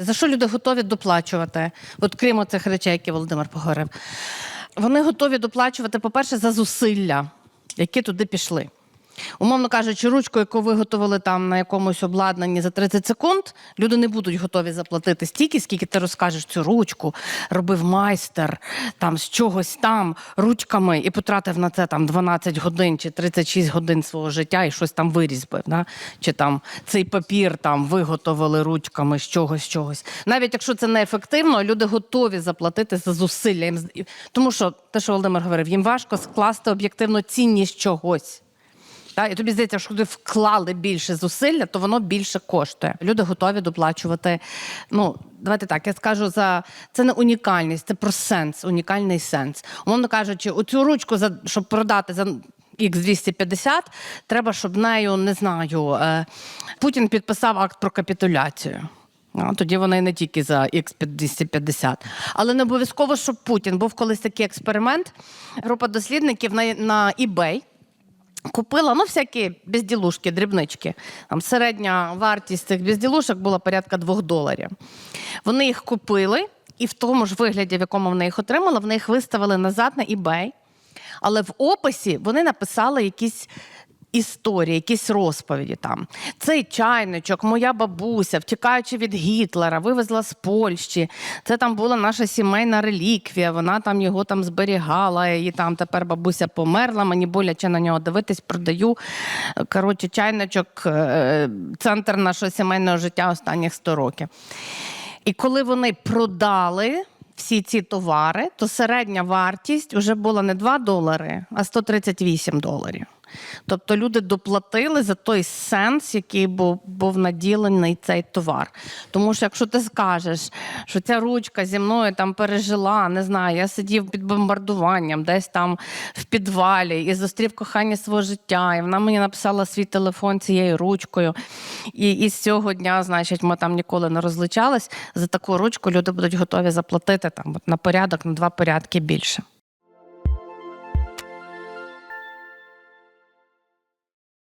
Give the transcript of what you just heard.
За що люди готові доплачувати? От крім цих речей, які Володимир поговорив. Вони готові доплачувати, по-перше, за зусилля, які туди пішли. Умовно кажучи, ручку, яку виготовили там на якомусь обладнанні за 30 секунд, люди не будуть готові заплатити стільки, скільки ти розкажеш цю ручку, робив майстер там з чогось там ручками і потратив на це там 12 годин чи 36 годин свого життя і щось там вирізбив. Да? Чи там цей папір там виготовили ручками з чогось, чогось. Навіть якщо це неефективно, люди готові заплатити за зусилля. Тому що те, що Володимир говорив, їм важко скласти об'єктивну цінність чогось. Та, і тобі здається, що туди вклали більше зусилля, то воно більше коштує. Люди готові доплачувати. Ну, давайте так, я скажу за це не унікальність, це про сенс, унікальний сенс. Умовно кажучи, оцю ручку, за, щоб продати за. X250, треба, щоб нею, не знаю, е, Путін підписав акт про капітуляцію. А, тоді вони не тільки за X250. Але не обов'язково, щоб Путін. Був колись такий експеримент. Група дослідників на, на eBay Купила ну, всякі безділушки, дрібнички. Там середня вартість цих безділушок була порядка 2 доларів. Вони їх купили, і в тому ж вигляді, в якому вони їх отримали, вони їх виставили назад на eBay. Але в описі вони написали якісь історії, якісь розповіді там. Цей чайничок, моя бабуся, втікаючи від Гітлера, вивезла з Польщі. Це там була наша сімейна реліквія. Вона там його там зберігала. І там тепер бабуся померла. Мені боляче на нього дивитись, продаю. Коротше, чайничок, е, центр нашого сімейного життя останніх 100 років. І коли вони продали всі ці товари, то середня вартість вже була не 2 долари, а 138 доларів. Тобто люди доплатили за той сенс, який був, був наділений цей товар. Тому що якщо ти скажеш, що ця ручка зі мною там пережила, не знаю, я сидів під бомбардуванням, десь там в підвалі і зустрів кохання свого життя, і вона мені написала свій телефон цією ручкою. І, і з цього дня, значить, ми там ніколи не розлучались. За таку ручку люди будуть готові заплатити там на порядок, на два порядки більше.